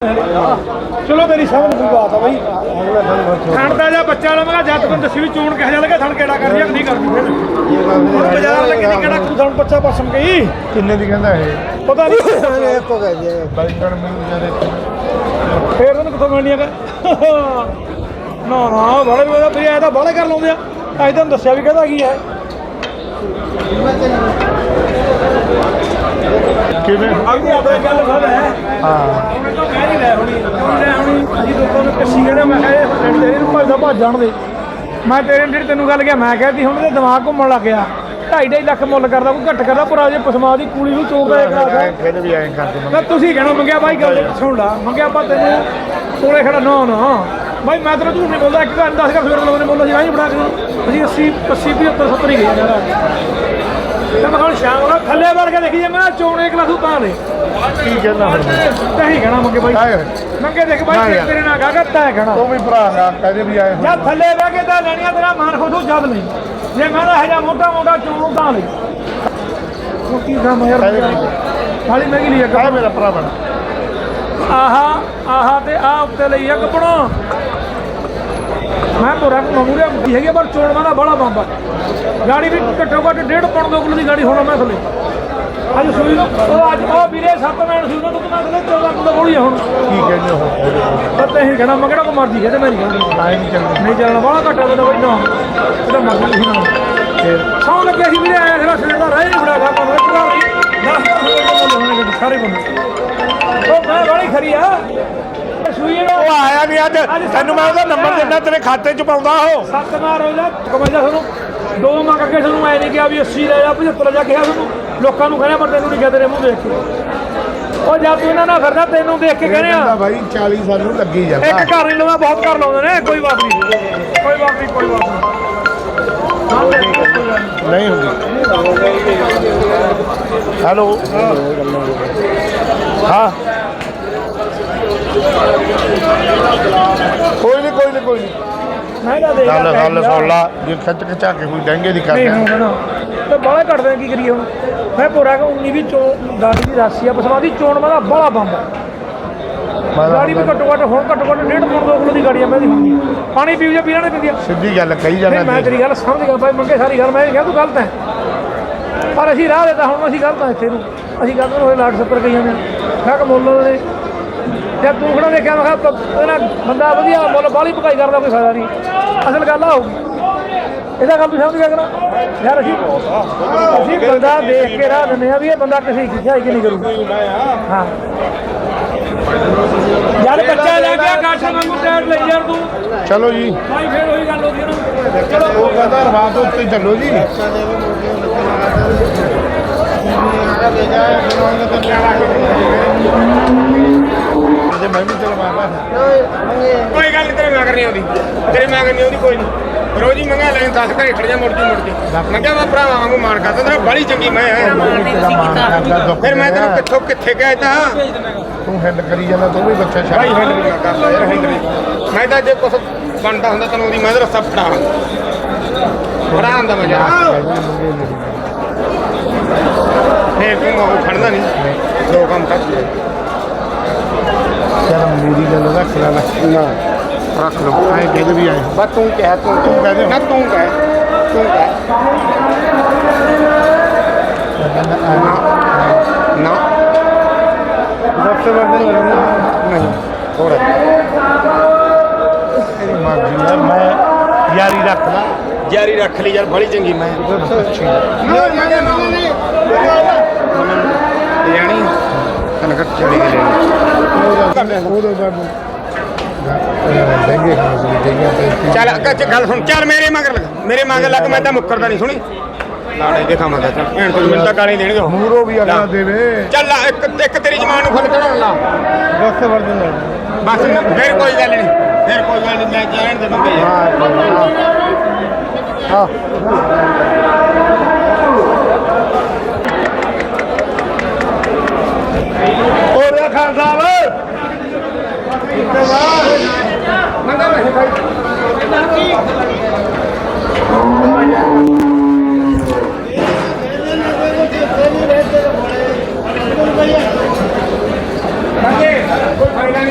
ਚਲੋ ਮੇਰੀ ਸਮਝ ਦੀ ਬਾਤ ਆ ਬਈ। ਥਣ ਦਾ ਜਾਂ ਬੱਚਾ ਕਿਹਾ ਜੱਟ ਨੂੰ ਦੱਸੀ ਵੀ ਚੋਣ ਕਿਹੋ ਜਿਹਾ ਲੱਗਾ ਥਣ ਕਿਹੜਾ ਕਰਦੀ ਆ ਕਿ ਨਹੀਂ ਕਰਦੀ ਫਿਰ ਬਾਜ਼ਾਰ ਲੱਗੇ ਨਹੀਂ ਕਿਹੜਾ ਥਣ ਬੱਚਾ ਪਸਮ ਗਈ ਕਿੰਨੇ ਦੀ ਕਹਿੰਦਾ ਇਹ? ਪਤਾ ਨਹੀਂ ਇੱਕ ਜੀ ਬਾਈਕਣ ਮੈਨੂੰ ਜਿਹੜੇ ਫੇਰ ਉਹਨੂੰ ਕਿੱਥੋਂ ਮਿਲਣੀਆਂ ਕਿ ਨਾ ਨਾ ਬਾਲੇ ਵੀ ਵੀ ਐ ਤਾਂ ਬਾਲੇ ਕਰ ਲਾਉਂਦੇ ਆ। ਅੱਜ ਤੁਹਾਨੂੰ ਦੱਸਿਆ ਵੀ ਕਹਦਾ ਕੀ ਹੈ। ਕਿਵੇਂ? ਦੀ ਆਪਣੀ ਗੱਲ ਗੱਲ ਹੈ। ਹਾਂ। ਉਹਨੇ ਤਾਂ ਕਹਿ ਨਹੀਂ ਲੈ ਹੋਣੀ। ਉਹਨੇ ਲੈ ਹੋਣੀ? ਅਸੀਂ ਲੋਕਾਂ ਨੂੰ ਕੱਸੀ ਕਹਿੰਦੇ ਮੈਂ ਕਿਹਾ ਇਹ ਪਿੰਡ ਦੇ ਇਹਨੂੰ ਭੱਜਦਾ ਭੱਜ ਜਾਣ ਦੇ। ਮੈਂ ਤੇਰੇ ਜਿਹੜੀ ਤੈਨੂੰ ਗੱਲ ਕਿਹਾ ਮੈਂ ਕਹਿਤੀ ਹੁਣ ਇਹਦੇ ਦਿਮਾਗ ਘੁੰਮਣ ਲੱਗ ਗਿਆ। ਢਾਈ ਢਾਈ ਲੱਖ ਮੁੱਲ ਕਰਦਾ ਕੋਈ ਘੱਟ ਕਰਦਾ ਪਰ ਅਜੇ ਪਸਮਾ ਦੀ ਕੂਲੀ ਨੂੰ ਚੋਕ ਦੇ ਕਰਾ ਫਿਰ ਵੀ ਐਂ ਕਰਦੇ ਮੈਂ ਤੁਸੀਂ ਕਹਿਣਾ ਮੰਗਿਆ ਬਾਈ ਗੱਲ ਸੁਣ ਲਾ। ਮੰਗਿਆ ਆਪਾਂ ਤੈਨੂੰ ਕੋਲੇ ਖੜਾ ਨਾ ਨਾ। ਬਾਈ ਮੈਂ ਤੇਰਾ ਝੂਠ ਨਹੀਂ ਬੋਲਦਾ ਇੱਕ ਘੰਟਾ ਦਸ ਕਰ ਸਵੇਰ ਲੋਕ ਨੇ ਬੋਲਦਾ ਸੀ ਆਹੀ ਬਣਾ ਕੇ ਅਸੀਂ 80 80 75 70 ਹੀ ਗਏ ਯਾਰ। ਤੇ ਮੈਂ ਹੁਣ ਸ਼ਾਮ ਨੂੰ ਥੱਲੇ ਵੜ ਕੇ ਦੇਖੀਏ ਮੈਂ ਚੋਣੇ ਕਲਾਸੂ ਤਾਂ ਨੇ ਕੀ ਕਹਿੰਦਾ ਹੁਣ ਤਾਂ ਹੀ ਕਹਿਣਾ ਮੰਗੇ ਬਾਈ। ਆਏ। ਮੰਗੇ ਦੇਖ ਨਾ ਬਾਈ। ਤੇਰੇ ਨਾਲ ਗਾਗਾ ਤਾਂ ਕਹਿਣਾ। ਤੂੰ ਵੀ ਭਰਾ ਨਾ ਕਹਦੇ ਵੀ ਆਏ ਹੋਏ। ਜਾਂ ਥੱਲੇ ਬਹਿ ਕੇ ਤਾਂ ਲੈਣੀਆਂ ਤੇਰਾ ਮਨ ਖੁਦੂ ਜਦ ਨਹੀਂ। ਜੇ ਮੈਂ ਤਾਂ ਹਜਾ ਮੋਟਾ ਮੋਟਾ ਚੋਣ ਤਾਂ ਲਈ ਕੀ ਕੰਮ ਯਾਰ ਖਾਲੀ ਮਹਿੰਗੀ ਲਈ ਕਾਹ ਮੇਰਾ ਭਰਾ ਬਣ। ਆਹਾ ਆਹਾ ਤੇ ਆ ਉੱਤੇ ਲਈ ਇੱਕ ਬਣਾ ਮੈਂ ਪੂਰਾ ਮਮੂਰੇ ਕੀ ਹੈਗੀ ਆ, ਪਰ ਚੋਣਵਾਂ ਦਾ ਬੜਾ ਬੰਬਾ ਗਾੜੀ ਵੀ ਘੱਟੋ ਘੱਟ ਡੇਢ ਪੌਣ ਦੋ ਕਿਲੋ ਦੀ ਗਾੜੀ ਹੋਣਾ ਮੈਂ ਥੱਲੇ। ਅੱਜ ਸੂਈ ਉਹ ਅੱਜ ਉਹ ਵੀਰੇ ਸੱਤ ਮੈਣ ਸੂਈ ਨੂੰ ਤੂੰ ਮੈਂ ਥੱਲੇ 14 ਕਿਲੋ ਬੋਲੀ ਹੁਣ। ਕੀ ਕਹਿੰਦੇ ਹੋ? ਤਾਂ ਤੈਂ ਹੀ ਕਹਿਣਾ ਮੈਂ ਕਿਹੜਾ ਕੋ ਮਰਜ਼ੀ ਹੈ ਤੇ ਮੈਂ ਨਹੀਂ ਆਏ ਨਹੀਂ ਚੱਲਦੇ। ਨਹੀਂ ਚੱਲਣਾ ਬੜਾ ਘੱਟਾ ਤੇ ਨਾ। ਇਹਦਾ ਮਰਜ਼ੀ ਨਹੀਂ ਨਾ। ਫਿਰ? ਸੌ ਲੱਗੇ ਸੀ ਵੀਰੇ ਆਇਆ ਸੀਗਾ ਸਵੇਰ ਦਾ ਰਹਿ ਨਹੀਂ ਬੜਾ ਗਾ ਮਨ ਵਿੱਚ ਦਾ 10 ਸਾਰੇ ਬੰਦੇ। ਉਹ ਮੈਂ ਬੜੀ ਖਰੀ ਆ। ਇਹ ਸੂਈ ਨੂੰ ਉਹ ਆਇਆ ਨਹੀਂ ਅੱਜ। ਤੈਨੂੰ ਮੈਂ ਉਹਦਾ ਨੰਬਰ ਦਿੰਦਾ ਤੇਰੇ ਖਾਤੇ 'ਚ ਪਾਉਂਦਾ ਉਹ। ਸੱਤ ਮਾਰ ਹੋ ਜਾ ਕਮਾਈਦਾ ਤੁਹਾਨੂੰ ਦੋ ਮੰਗ ਕੇ ਤੁਹਾਨੂੰ ਐ ਨਹੀਂ ਕਿਹਾ ਵੀ 80 ਲੈ ਜਾ 75 ਜਾ ਕਿਹਾ ਤੁਹਾਨੂੰ ਲੋਕਾਂ ਨੂੰ ਕਹਿੰਦਾ ਪਰ ਤੈਨੂੰ ਨਹੀਂ ਕਿਹਾ ਤੇਰੇ ਮੂੰਹ ਦੇਖ ਕੇ। ਉਹ ਜਦ ਤੂੰ ਇਹਨਾਂ ਨਾਲ ਫਿਰਦਾ ਤੈਨੂੰ ਦੇਖ ਕੇ ਕਹਿੰਦੇ ਆ ਭਾਈ 40 ਸਾਨੂੰ ਲੱਗੀ ਜਾਂਦਾ। ਇੱਕ ਘਰ ਨਹੀਂ ਲਵਾ ਬਹੁਤ ਘਰ ਲਾਉਂਦੇ ਨੇ ਕੋਈ ਬਾਤ ਨਹੀਂ। ਕੋਈ ਬਾਤ ਨਹੀਂ ਕੋਈ ਬਾਤ ਨਹੀਂ। ਨਹੀਂ ਹੁੰਦੀ। ਹੈਲੋ। ਹਾਂ। ਕੋਈ ਨਹੀਂ ਕੋਈ ਨਹੀਂ ਕੋਈ ਨਹੀਂ। ਮੈਂ ਤਾਂ ਦੇਖ ਗੱਲ ਗੱਲ ਸੁਣ ਲਾ ਜੇ ਖਿੱਚ ਖਿਚਾ ਕੇ ਕੋਈ ਡੈਂਗੇ ਦੀ ਨਹੀਂ ਕਰਦੇ ਹੁਣ ਨਾ ਤੇ ਬਾਹਲਾ ਘਟਦੇ ਕੀ ਕਰੀਏ ਹੁਣ? ਮੈਂ ਪੂਰਾ ਕਿ 19 ਵੀ ਚੋ ਗਾੜੀ ਦੀ ਰਾਸੀ ਆ ਬਸਮਾ ਦੀ ਚੋਣ ਵਾਲਾ ਬੰਦ ਆ। ਗਾੜੀ ਵੀ ਘੱਟੋ ਘੱਟ ਹੁਣ ਘੱਟੋ ਘੱਟ ਡੇਢ ਪੌਣ ਦੋ ਕਿਲੋ ਦੀ ਗਾੜੀ ਆ ਮੈਂ ਦੀ ਹੁੰਦੀ। ਪਾਣੀ ਪੀਓ ਜਾਂ ਪੀਣਾ ਨਹੀਂ ਪੀਂਦੀ। ਸਿੱਧੀ ਗੱਲ ਕਹੀ ਨਹੀਂ ਜਾਂਦਾ ਮੈਂ ਤੇਰੀ ਗੱਲ ਸਮਝ ਗਿਆ ਭਾਈ ਮੰਗੇ ਸਾਰੀ ਗੱਲ ਮੈਂ ਕਿਹਾ ਤੂੰ ਗਲਤ ਹੈ ਪਰ ਅਸੀਂ ਰਾਹ ਦੇਤਾ ਹੁਣ ਅਸੀਂ ਗਲਤ ਹਾਂ ਇੱਥੇ ਨੂੰ। ਅਸੀਂ ਗਲਤ ਹੋਏ ਲਾਟ ਸੱਪਰ ਕਹੀ ਜਾਂਦੇ ਮੈਂ ਕਿ ਮੁੱਲ ਨੇ ਜੇ ਤੂੰ ਖੜਾ ਦੇਖਿਆ ਮੈਂ ਕਿਹਾ ਬੰਦਾ ਵਧੀਆ ਮੁੱਲ ਬਾਲੀ ਭਕਾਈ ਕਰਦਾ ਕੋਈ ਫਾਇਦਾ ਨਹੀਂ। ਅਸਲ ਗੱਲ ਆ ਹੋਊਗੀ ਇਹਦਾ ਗੱਲ ਤੂੰ ਸਮਝ ਗਿਆ ਕਰਾਂ ਯਾਰ ਅਸੀਂ ਅਸੀਂ ਬੰਦਾ ਦੇਖ ਕੇ ਰਾਹ ਦਿੰਦੇ ਆ ਵੀ ਇਹ ਬੰਦਾ ਕਿਸੇ ਕੀ ਹੈ ਕਿ ਨਹੀਂ ਕਰੂ ਹਾਂ। ਯਾਰ ਬੱਚਾ ਲੈ ਗਿਆ ਗਾਠ ਵਾਂਗੂ ਟਾਇਰ ਲਈ ਯਾਰ ਤੂੰ। ਚਲੋ ਜੀ। ਭਾਈ ਫੇਰ ਉਹੀ ਗੱਲ ਹੋ ਗਈ ਨਾ। ਚਲੋ ਉਹ ਕਹਿੰਦਾ ਰਵਾਤ ਉੱਤੇ ਚੱਲੋ ਜੀ। ਜੇ ਮੈਂ ਵੀ ਚਲਵਾਵਾ ਕੋਈ ਗੱਲ ਨਹੀਂ ਤੇਰੇ ਮਗਰ ਨਹੀਂ ਆਉਂਦੀ। ਤੇਰੇ ਮਗਰ ਨਹੀਂ ਆਉਂਦੀ ਕੋਈ ਨਹੀਂ ਰੋਜ਼ ਹੀ ਮੰਗਾ ਲੈਣ 10 ਘਰੇ ਖੜ ਜਾ ਮੁੜ ਜੀ ਮੁੜ ਜੀ ਮੈਂ ਕਿਹਾ ਮੈਂ ਭਰਾਵਾਂ ਵਾਂਗੂ ਮਾਣ ਕਰਦਾ ਤੇਰਾ ਬੜੀ ਚੰਗੀ ਮੈਂ ਹੈ ਫਿਰ ਮੈਂ ਤੈਨੂੰ ਕਿੱਥੋਂ ਕਿੱਥੇ ਕਹਿ ਤਾ ਤੂੰ ਹੈਂਡ ਕਰੀ ਜਾਂਦਾ ਤੂੰ ਵੀ ਬੱਚਾ ਛੱਡ। ਭਾਈ ਹੈਂਡ ਨਹੀਂ ਕਰਦਾ ਯਾਰ ਹੈਂਡ ਨਹੀਂ। ਮੈਂ ਤਾਂ ਜੇ ਕੁਛ ਬਣਦਾ ਹੁੰਦਾ ਤੈਨੂੰ ਉਹਦੀ ਮੈਂ ਰਸਤਾ ਫੜਾ। ਫੜਾ ਹੁੰਦਾ ਮੈਂ ਯਾਰ ਫੇਰ ਤੂੰ ਉਹ ਖੜਨਾ ਨਹੀਂ ਦੋ ਕੰਮ ਕਰ। ਚੱਲ ਮੇਰੀ ਗੱਲ ਰੱਖ ਲੈ ਨਾ। ਰੱਖ ਲਓ ਐਂ ਕਹਿੰਦੇ ਵੀ ਆਏ। ਬਸ ਤੂੰ ਕਹਿ ਤੂੰ ਤੂੰ ਕਹਿ ਦੇ। ਨਾ ਤੂੰ ਕਹਿ ਤੂੰ ਕਹਿ। ਨਾ। ਦਸ ਵਜੇ ਲੱਗਣਾ ਨਹੀਂ ਹੋਰ। ਤੇਰੀ ਮਰਜ਼ੀ ਹੈ ਮੈਂ ਯਾਰੀ ਰੱਖ ਲਾ। ਜਾਰੀ ਰੱਖ ਲਈ ਯਾਰ ਬੜੀ ਚੰਗੀ ਮੈਂ ਯਾਨੀ ਕਨਕ ਚੜੀ ਗਈ ਲੈਣੀ ਉਹਦੇ ਬਾਅਦ ਡੈਂਗੇ ਖਾਣ ਸੀ ਡੈਂਗੇ ਤੇ ਚੱਲ ਅੱਗਾ ਚ ਗੱਲ ਸੁਣ ਚੱਲ ਮੇਰੇ ਮਗਰ ਲੱਗ ਮੇਰੇ ਮਗਰ ਲੱਗ ਮੈਂ ਤਾਂ ਮੁੱਕਰਦਾ ਨਹੀਂ ਸੁਣੀ? ਲਾੜੇ ਦੇ ਖਾਵਾਂਗਾ ਚੱਲ ਭੈਣ ਤੋਂ ਮੈਨੂੰ ਤਾਂ ਗਾਲੀ ਦੇਣਗੇ। ਮੂਰੋ ਵੀ ਅਗਲਾ ਦੇਵੇ। ਚੱਲ ਇੱਕ ਇੱਕ ਤੇਰੀ ਜਮਾਨ ਨੂੰ ਫੁੱਲ ਚੜਾਉਣ ਲਾ। ਵਜੇ ਲੱਗਣਾ ਬਸ ਫਿਰ ਕੋਈ ਗੱਲ ਨਹੀਂ ਫਿਰ ਕੋਈ ਗੱਲ ਨਹੀਂ ਲੈ ਕੇ ਆਣ ਦੇ ਬੰਦੇ ਯਾਰ ਹਾਂ ਹੋ। ਰਿਹਾ ਖਾਨ ਸਾਹਿਬ? ਮੰਗੇ ਕੋਈ ਗੱਲ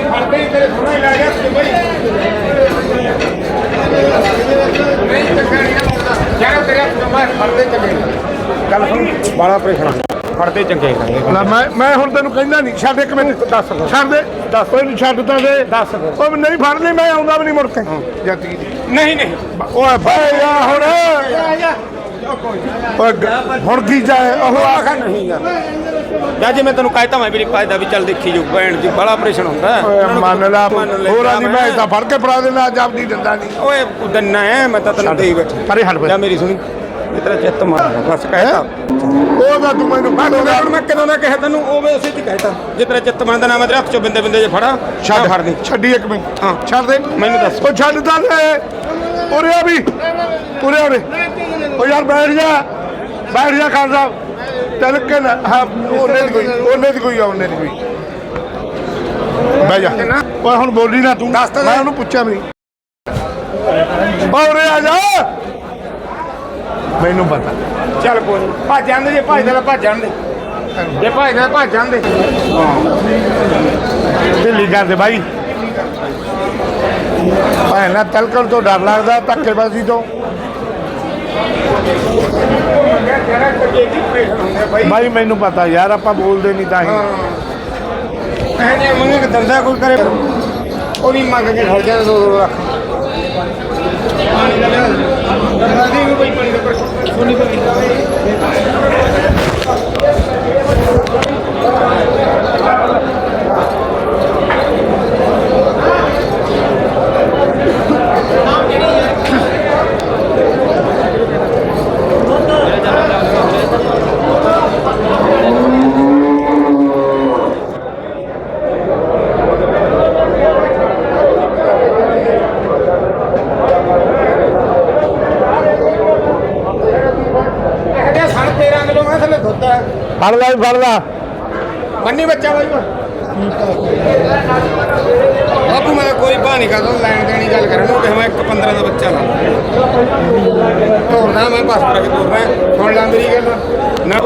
ਨਹੀਂ ਫੜਦੇ ਚੰਗੇ ਲੈ ਮੈਂ ਮੈਂ ਹੁਣ ਤੈਨੂੰ ਕਹਿੰਦਾ ਨਹੀਂ ਛੱਡ ਇੱਕ ਮਿੰਟ ਦੱਸ ਛੱਡ ਦੇ ਦੱਸ ਕੋਈ ਨਹੀਂ ਛੱਡ ਤਾਂ ਦੇ। ਦੱਸ। ਉਹ ਨਹੀਂ ਫੜਨੀ ਮੈਂ ਆਉਂਦਾ ਵੀ ਨਹੀਂ ਮੁੜ ਕੇ। ਜੱਤੀ ਨਹੀਂ ਨਹੀਂ। ਓਏ ਬਾਈ ਜਾ ਹੁਣ। ਓਏ ਹੁਣ ਕੀ ਜਾਏ ਉਹ ਆਖਾ ਨਹੀਂ ਯਾਰ। ਜਾਂ ਜੇ ਮੈਂ ਤੈਨੂੰ ਕਹਿਤਾ ਮੈਂ ਵੀ ਪਾਇਦਾ ਵੀ ਚੱਲ ਦੇਖੀ ਜੋ ਭੈਣ ਦੀ ਬੜਾ ਆਪਰੇਸ਼ਨ ਹੁੰਦਾ। ਓਏ ਮੰਨ ਲਾ ਹੋਰਾਂ ਦੀ ਮੈਂ ਤਾਂ ਫੜ ਕੇ ਫੜਾ ਦੇਣਾ ਅੱਜ ਆਪਦੀ ਦਿੰਦਾ ਨਹੀਂ। ਓਏ ਦੰਨਾ ਹੈ ਮੈਂ ਤਾਂ ਤੈਨੂੰ ਦੇਈ ਬੈਠਾ ਪਰੇ ਹਟ ਜਾਂ ਮੇਰੀ ਸੁਣੀ। ਇਹ ਤੇਰਾ ਚਿੱਤ ਮਾਰ ਬਸ ਕਹਿਤਾ। ਉਹ ਤਾਂ ਤੂੰ ਮੈਨੂੰ ਤੈਨੂੰ ਹੁਣ ਮੈਂ ਕਦੋਂ ਨਾ ਕਿਹਾ ਤੈਨੂੰ ਉਹ ਵੇ ਉਸੇ ਦੀ ਕਹਿਤਾ। ਜੇ ਤੇਰਾ ਚਿੱਤ ਮੰਨਦਾ ਨਾ ਮੈਂ ਤੇਰੇ ਹੱਥ ਚੋਂ ਬਿੰਦੇ ਬਿੰਦੇ ਜੇ ਫੜਾ ਛੱਡ। ਫੜ ਦੇ ਛੱਡੀ ਇੱਕ ਮਿੰਟ। ਹਾਂ। ਛੱਡ ਦੇ। ਮੈਨੂੰ ਦੱਸ। ਉਹ ਛੱਡ ਤਾਂ ਦੇ। ਉਰੇ ਆ ਵੀ। ਉਰੇ ਉਰੇ ਉਹ ਯਾਰ ਬੈਠ ਜਾ। ਬੈਠ ਜਾ ਖਾਨ ਸਾਹਿਬ। ਚੱਲ ਕੇ ਨਾ ਹਾਂ ਉਹਨੇ ਦੀ ਕੋਈ ਉਹਨੇ ਦੀ ਕੋਈ ਆ ਉਹਨੇ ਦੀ ਕੋਈ। ਬਹਿ ਜਾ। ਓਏ ਹੁਣ ਬੋਲੀ ਨਾ ਤੂੰ। ਤਾਂ ਦੇ। ਮੈਂ ਉਹਨੂੰ ਪੁੱਛਿਆ ਵੀ ਉਰੇ ਆ ਜਾ। ਮੈਨੂੰ ਪਤਾ। ਚੱਲ ਕੋਈ ਨੀ। ਭੱਜ ਜਾਂਦੇ ਜੇ ਭੱਜਦੇ ਨਾ ਭੱਜ ਜਾਂਦੇ। ਜੇ ਭੱਜਦੇ ਤਾਂ ਭੱਜ ਜਾਂਦੇ। ਢਿੱਲੀ ਕਰਦੇ ਬਾਈ। ਭਾਵੇਂ ਤਲਕਣ ਤੋਂ ਡਰ ਲੱਗਦਾ, ਧੱਕੇਬਾਜ਼ੀ ਤੋਂ। ਬਾਈ, ਮੈਨੂੰ ਪਤਾ ਯਾਰ, ਆਪਾਂ ਬੋਲਦੇ ਨਹੀਂ ਤਾਂ ਹੀ। ਇਹ ਮੰਗੇ ਕਿ ਦੰਦਾ ਕੋਈ ਕਰੇ, ਉਹ ਵੀ ਮੰਗ ਕੇ ਖੜ ਜਾਂਦਾ ਦੋ ਦੋ ਲੱਖ। ਪਾਣੀ ਦਾ ਲਿਆ ਦੰਦਾ ਸੋਨੀ ਪਰ ਇਹਦੇ ਸਣ 13 ਕਿਲੋ ਮੈਂ ਥੱਲੇ ਦੁੱਧ ਹੈ ਫੜ ਲੈ ਫੜ ਲੈ। ਬੰਨੀ ਬੱਚਾ ਬਾਈ ਬਾਪੂ, ਮੈਂ ਕੋਈ ਭਾਅ ਨਹੀਂ ਕਰਦਾ, ਲੈਣ ਦੇਣੀ ਗੱਲ ਕਰਨ ਨੂੰ ਮੈਂ ਇੱਕ 15 ਦਾ ਬੱਚਾ ਲਾ। ਤੋਰਨਾ ਮੈਂ, ਬਸ ਕਰ ਕੇ ਸੁਣ ਲੈ ਮੇਰੀ ਗੱਲ। ਨਾ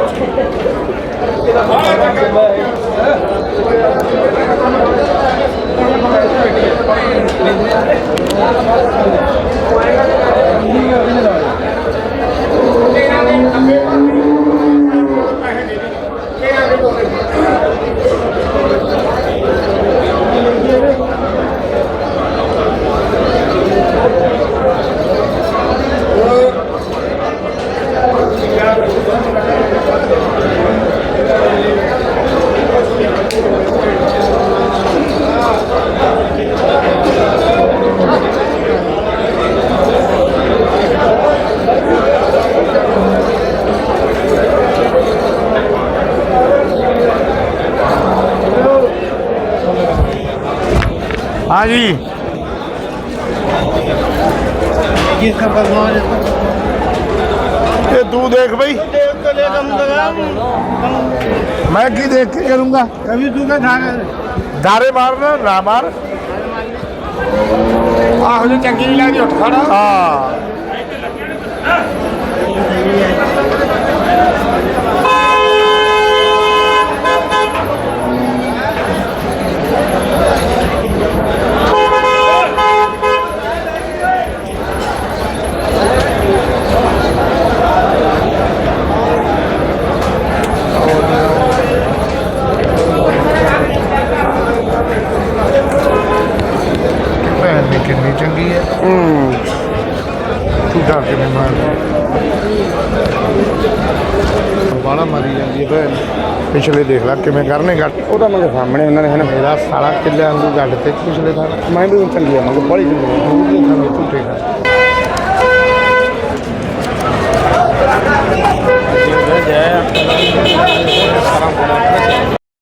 ਹਾਂ ਜੀ ਇਹ ਤੂੰ ਦੇਖ ਬਈ ਮੈਂ ਕੀ ਦੇਖ ਕੇ ਕਰੂੰਗਾ कभी तू का धागा ਧਾਰੇ ਮਾਰਨਾ ਨਾ ਮਾਰ ਆਹੋ ਜੇ ਚੰਗੀ ਨਹੀਂ ਲੱਗਦੀ ਉੱਠ ਖੜਾ ਹਾਂ ਜਾਂਦੀ ਹੈ ਭੈਣ। ਪਿਛਲੇ ਦੇਖ ਲੈ ਕਿਵੇਂ ਕਰਨੇ ਗੱਲ ਉਹ ਤਾਂ ਮੇਰੇ ਸਾਹਮਣੇ ਉਹਨਾਂ ਨੇ ਹਨ ਮੇਰਾ ਸਾਲਾ ਕਿੱਲਿਆਂ ਦੀ ਗੱਲ ਤੇ ਪਿਛਲੇ ਸਾਲ। ਮੈਂ ਵੀ ਚੰਗੀ ਆ ਮਤਲਬ ਬੜੀ ਚੰਗੀ ਉਹ ਵੀ ਸਾਨੂੰ ਝੂਠੇ ਖਾ ਜੈ ਜੈ